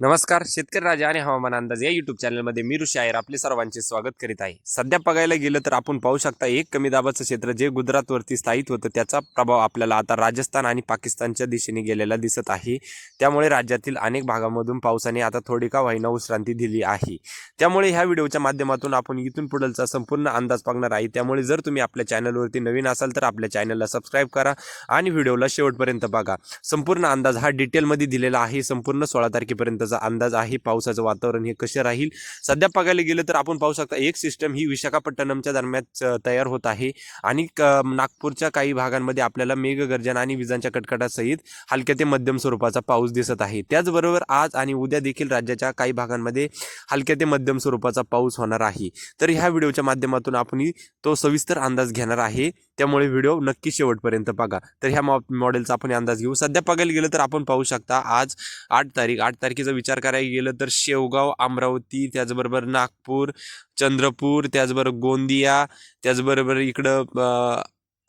नमस्कार शेतकरी राजा आणि हवामान अंदाज या युट्यूब चॅनलमध्ये मी ऋषी आयर आपले सर्वांचे स्वागत करीत आहे. सध्या बघायला गेलं तर आपण पाहू शकता एक कमी दाबाचं क्षेत्र जे गुजरातवरती स्थायित होतं त्याचा प्रभाव आपल्याला आता राजस्थान आणि पाकिस्तानच्या दिशेने गेलेला दिसत आहे. त्यामुळे राज्यातील अनेक भागामधून पावसाने आता थोडी का होईना विश्रांती दिली आहे. त्यामुळे ह्या व्हिडिओच्या माध्यमातून आपण इथून पुढलचा संपूर्ण अंदाज बघणार आहे. त्यामुळे जर तुम्ही आपल्या चॅनलवरती नवीन असाल तर आपल्या चॅनलला सबस्क्राईब करा आणि व्हिडिओला शेवटपर्यंत बघा. संपूर्ण अंदाज हा डिटेलमध्ये दिलेला आहे. संपूर्ण सोळा तारखेपर्यंत पावसाचा अंदाज आहे पावसाचं वातावरण हे कसे राहील? सध्या बघायला गेलं तर आपण पाहू शकता एक सिस्टम ही विशाखापट्टणमच्या दरम्यान तयार होत आहे. आणि क- नागपूरच्या काही भागांमध्ये आपल्याला मेघगर्जना आणि विजांच्या कटकटासहित हलक्या ते मध्यम स्वरूपाचा पाऊस दिसत आहे. त्याचबरोबर आज आणि उद्या देखील राज्याच्या काही भागांमध्ये हलक्या ते मध्यम स्वरूपाचा पाऊस होणार आहे. तर ह्या व्हिडिओच्या माध्यमातून आपण तो सविस्तर अंदाज घेणार आहे. त्यामुळे व्हिडिओ नक्की शेवटपर्यंत बघा. तर ह्या मॉ मॉडेलचा आपण अंदाज घेऊ. सध्या बघायला गेलं तर आपण पाहू शकता आज आठ तारीख. आठ तारखेचा विचार करायला गेलं तर शेवगाव अमरावती त्याचबरोबर नागपूर चंद्रपूर त्याचबरोबर गोंदिया त्याचबरोबर इकडं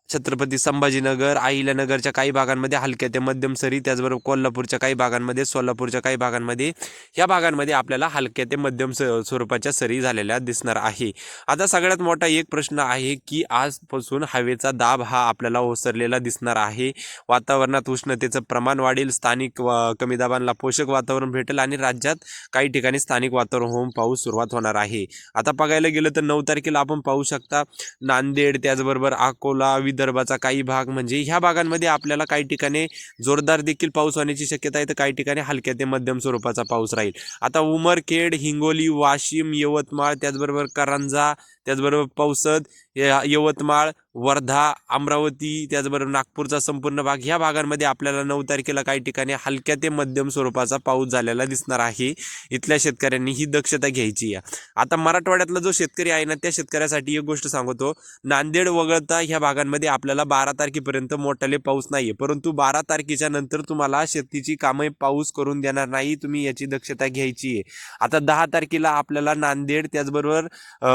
छत्रपती संभाजीनगर अहिल्यानगरच्या काही भागांमध्ये हलक्या ते मध्यम सरी त्याचबरोबर कोल्हापूरच्या काही भागांमध्ये सोलापूरच्या काही भागांमध्ये या भागांमध्ये आपल्याला हलक्या ते मध्यम स स्वरूपाच्या सरी झालेल्या दिसणार आहे. आता सगळ्यात मोठा एक प्रश्न आहे की आजपासून हवेचा दाब हा आपल्याला ओसरलेला दिसणार आहे. वातावरणात उष्णतेचं प्रमाण वाढेल स्थानिक वा- कमी दाबांना पोषक वातावरण भेटेल आणि राज्यात काही ठिकाणी स्थानिक वातावरण होऊन पाऊस सुरुवात होणार आहे. आता बघायला गेलं तर नऊ तारखेला आपण पाहू शकता नांदेड त्याचबरोबर अकोला विदर्भाचा काही भाग म्हणजे ह्या भागांमध्ये आपल्याला काही ठिकाणी जोरदार देखील पाऊस होण्याची शक्यता आहे तर काही ठिकाणी हलक्या ते मध्यम स्वरूपाचा पाऊस राहील. आता उमरखेड हिंगोली वाशिम यवतमाळ त्याचबरोबर करंजा त्याचबरोबर पावसद यवतमाळ वर्धा अमरावती त्याचबरोबर नागपूरचा संपूर्ण भाग ह्या भागांमध्ये आपल्याला नऊ तारखेला काही ठिकाणी हलक्या ते मध्यम स्वरूपाचा पाऊस झालेला दिसणार आहे. इथल्या शेतकऱ्यांनी ही दक्षता घ्यायची आहे. आता मराठवाड्यातला जो शेतकरी आहे ना त्या शेतकऱ्यासाठी एक गोष्ट सांगतो. नांदेड वगळता ह्या भागांमध्ये आपल्याला बारा तारखेपर्यंत मोठाले पाऊस नाहीये. परंतु बारा तारखेच्या नंतर तुम्हाला शेतीची कामे पाऊस करून देणार नाही तुम्ही याची दक्षता घ्यायची आहे. आता दहा तारखेला आपल्याला नांदेड त्याचबरोबर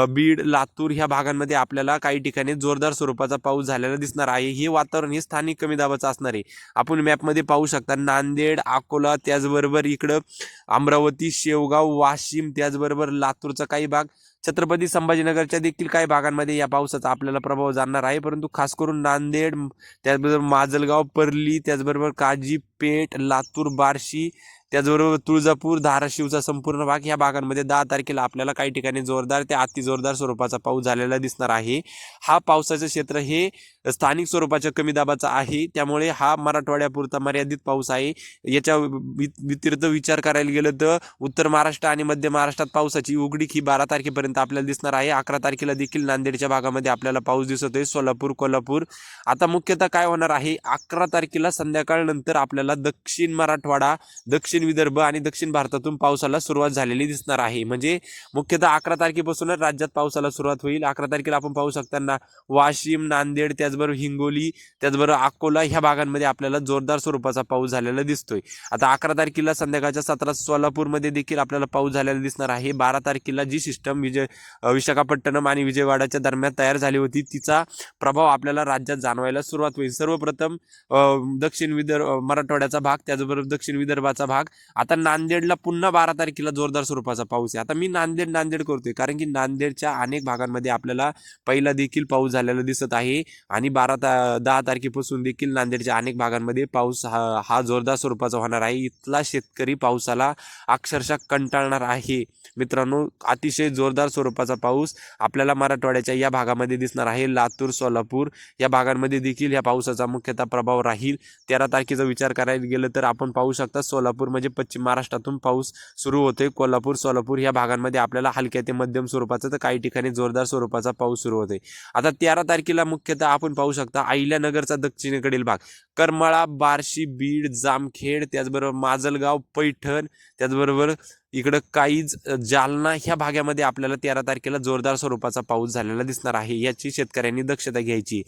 बीड लातूर ह्या भागांमध्ये आपल्याला काही ठिकाणी जोरदार स्वरूपाचा पाऊस झालेला दिसणार आहे. हे वातावरण हे स्थानिक कमी दाबाचं असणार आहे. आपण मॅपमध्ये पाहू शकता नांदेड अकोला त्याचबरोबर इकडं अमरावती शेवगाव वाशिम त्याचबरोबर लातूरचा काही भाग छत्रपती संभाजीनगरच्या देखील काही भागांमध्ये या पावसाचा आपल्याला प्रभाव जाणणार आहे. परंतु खास करून नांदेड त्याचबरोबर माजलगाव परली त्याचबरोबर काजीपेठ लातूर बार्शी त्याचबरोबर तुळजापूर धाराशिवचा संपूर्ण भाग ह्या भागांमध्ये दहा तारखेला आपल्याला काही ठिकाणी जोरदार ते अति जोरदार स्वरूपाचा पाऊस झालेला दिसणार आहे. हा पावसाचं क्षेत्र हे स्थानिक स्वरूपाच्या कमी दाबाचा आहे. त्यामुळे हा मराठवाड्यापुरता मर्यादित पाऊस आहे. याच्या व्यतिरिक्त विचार करायला गेलं तर उत्तर महाराष्ट्र आणि मध्य महाराष्ट्रात पावसाची उघडीक ही बारा तारखेपर्यंत आपल्याला दिसणार आहे. अकरा तारखेला देखील नांदेडच्या भागामध्ये आपल्याला पाऊस दिसत आहे. सोलापूर कोल्हापूर. आता मुख्यतः काय होणार आहे? अकरा तारखेला संध्याकाळनंतर आपल्याला दक्षिण मराठवाडा दक्षिण विदर्भ आणि दक्षिण भारतातून पावसाला सुरुवात झालेली दिसणार आहे. म्हणजे मुख्यतः अकरा तारखेपासूनच राज्यात पावसाला सुरुवात होईल. अकरा तारखेला आपण पाहू शकताना वाशिम नांदेड त्याचबरोबर हिंगोली त्याचबरोबर अकोला ह्या भागांमध्ये आपल्याला जोरदार स्वरूपाचा पाऊस झालेला दिसतोय. आता अकरा तारखेला संध्याकाळच्या सतरा सोलापूरमध्ये देखील आपल्याला पाऊस झालेला दिसणार आहे. बारा तारखेला जी सिस्टम विजय विशाखापट्टणम आणि विजयवाडाच्या दरम्यान तयार झाली होती तिचा प्रभाव आपल्याला राज्यात जाणवायला सुरुवात होईल. सर्वप्रथम दक्षिण विदर्भ मराठवाड्याचा भाग त्याचबरोबर दक्षिण विदर्भाचा भाग आता नांदेडला पुन्हा बारा तारखेला जोरदार स्वरूपाचा पाऊस आहे. आता मी नांदेड नांदेड करतोय. कारण की नांदेडच्या अनेक भागांमध्ये आपल्याला पहिला देखील पाऊस झालेला दिसत आहे. आणि बारा ता दहा तारखेपासून देखील नांदेडच्या अनेक भागांमध्ये पाऊस हा हा जोरदार स्वरूपाचा होणार आहे. इथला शेतकरी पावसाला अक्षरशः कंटाळणार आहे. मित्रांनो अतिशय जोरदार स्वरूपाचा पाऊस आपल्याला मराठवाड्याच्या या भागामध्ये दिसणार आहे. लातूर सोलापूर या भागांमध्ये देखील या पावसाचा मुख्यतः प्रभाव राहील. तेरा तारखेचा विचार करायला गेलं तर आपण पाहू शकता सोलापूर म्हणजे पश्चिम महाराष्ट्रातून पाऊस सुरू होतोय. कोल्हापूर सोलापूर या भागांमध्ये आपल्याला हलक्या ते मध्यम स्वरूपाचा तर काही ठिकाणी जोरदार स्वरूपाचा पाऊस सुरू होतोय. आता तेरा तारखेला मुख्यतः आपण पाहू शकता अहिल्यानगरचा दक्षिणेकडील भाग. करमाळा बार्शी बीड जामखेड त्याचबरोबर माजलगाव पैठण त्याचबरोबर इकडं काहीच जालना ह्या भागामध्ये आपल्याला तेरा तारखेला जोरदार स्वरूपाचा पाऊस झालेला दिसणार आहे याची शेतकऱ्यांनी दक्षता घ्यायची.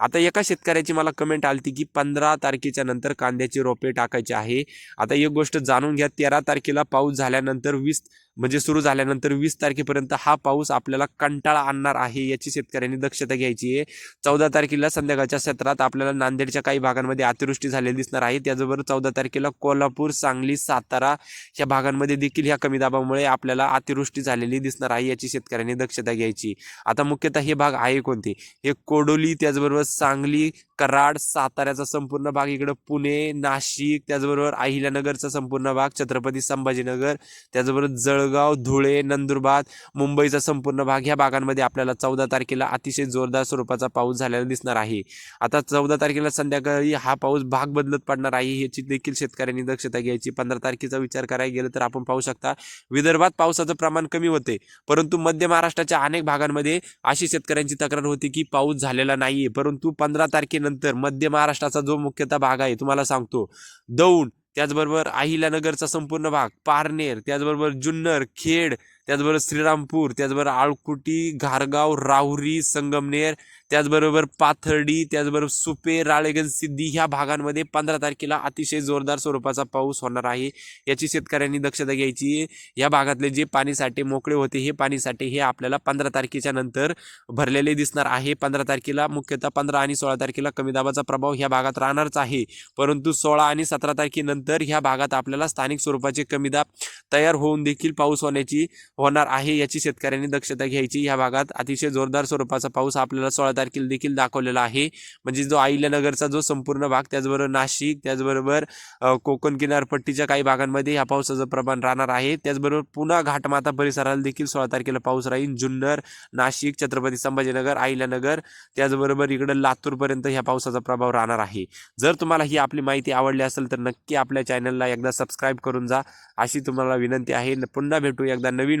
आता एका शेतकऱ्याची मला कमेंट आली की पंधरा तारखेच्या नंतर कांद्याची रोपे टाकायची आहे. आता एक गोष्ट जाणून घ्या तेरा तारखेला पाऊस झाल्यानंतर वीस म्हणजे सुरू झाल्यानंतर वीस तारखेपर्यंत हा पाऊस आपल्याला कंटाळा आणणार आहे याची शेतकऱ्यांनी दक्षता घ्यायची आहे. चौदा तारखेला संध्याकाळच्या सत्रात आपल्याला नांदेडच्या काही भागांमध्ये अतिवृष्टी झालेली दिसणार आहे. त्याचबरोबर चौदा तारखेला कोल्हापूर सांगली सातारा या भागांमध्ये देखील ह्या कमी दाबामुळे आपल्याला अतिवृष्टी झालेली दिसणार आहे याची शेतकऱ्यांनी दक्षता घ्यायची. आता मुख्यतः हे भाग आहे कोणते? हे कोडोली त्याचबरोबर सांगली कराड साताऱ्याचा संपूर्ण भाग इकडं पुणे नाशिक त्याचबरोबर अहिल्यानगरचा संपूर्ण भाग छत्रपती संभाजीनगर त्याचबरोबर जळगाव धुळे नंदुरबार मुंबईचा संपूर्ण भाग ह्या भागांमध्ये आपल्याला चौदा तारखेला अतिशय जोरदार स्वरूपाचा पाऊस झालेला दिसणार आहे. आता चौदा तारखेला संध्याकाळी हा पाऊस भाग बदलत पडणार आहे याची देखील शेतकऱ्यांनी दक्षता घ्यायची. पंधरा तारखेचा विचार करायला गेलं तर आपण पाहू शकता विदर्भात पावसाचं प्रमाण कमी होते. परंतु मध्य महाराष्ट्राच्या अनेक भागांमध्ये अशी शेतकऱ्यांची तक्रार होती की पाऊस झालेला नाहीये. परंतु पंधरा तारखेनंतर मध्य महाराष्ट्राचा जो मुख्यतः भाग आहे तुम्हाला सांगतो. दौंड त्याचबरोबर अहिल्यानगरचा संपूर्ण भाग पारनेर त्याचबरोबर जुन्नर खेड त्याचबरोबर श्रीरामपूर त्याचबरोबर आळकुटी घारगाव राहुरी संगमनेर त्याचबरोबर पाथर्डी त्याचबरोबर सुपे राळेगण सिद्धी ह्या भागांमध्ये पंधरा तारखेला अतिशय जोरदार स्वरूपाचा पाऊस होणार आहे. याची शेतकऱ्यांनी दक्षता घ्यायची. या भागातले जे पाणीसाठे मोकळे होते हे पाणीसाठे हे आपल्याला पंधरा तारखेच्या नंतर भरलेले दिसणार आहे. पंधरा तारखेला मुख्यतः पंधरा आणि सोळा तारखेला कमी दाबाचा प्रभाव ह्या भागात राहणारच आहे. परंतु सोळा आणि सतरा तारखेनंतर ह्या भागात आपल्याला स्थानिक स्वरूपाचे कमी दाब तयार होऊन देखील पाऊस होण्याची होणार आहे याची शेतकऱ्यांनी दक्षता घ्यायची. या भागात अतिशय जोरदार स्वरूपाचा पाऊस आपल्याला सोळा तारखेला देखील दाखवलेला आहे. म्हणजे जो अहिल्यानगरचा जो संपूर्ण भाग त्याचबरोबर नाशिक त्याचबरोबर कोकण किनारपट्टीच्या काही भागांमध्ये ह्या पावसाचं प्रमाण राहणार आहे. त्याचबरोबर पुन्हा घाटमाता परिसराला देखील सोळा तारखेला पाऊस राहील. जुन्नर नाशिक छत्रपती संभाजीनगर अहिल्यानगर त्याचबरोबर इकडं लातूरपर्यंत ह्या पावसाचा प्रभाव राहणार आहे. जर तुम्हाला ही आपली माहिती आवडली असेल तर नक्की आपल्या चॅनलला एकदा सबस्क्राईब करून जा. अशी तुम्हाला विनंती आहे. पुन्हा भेटू एकदा नवीन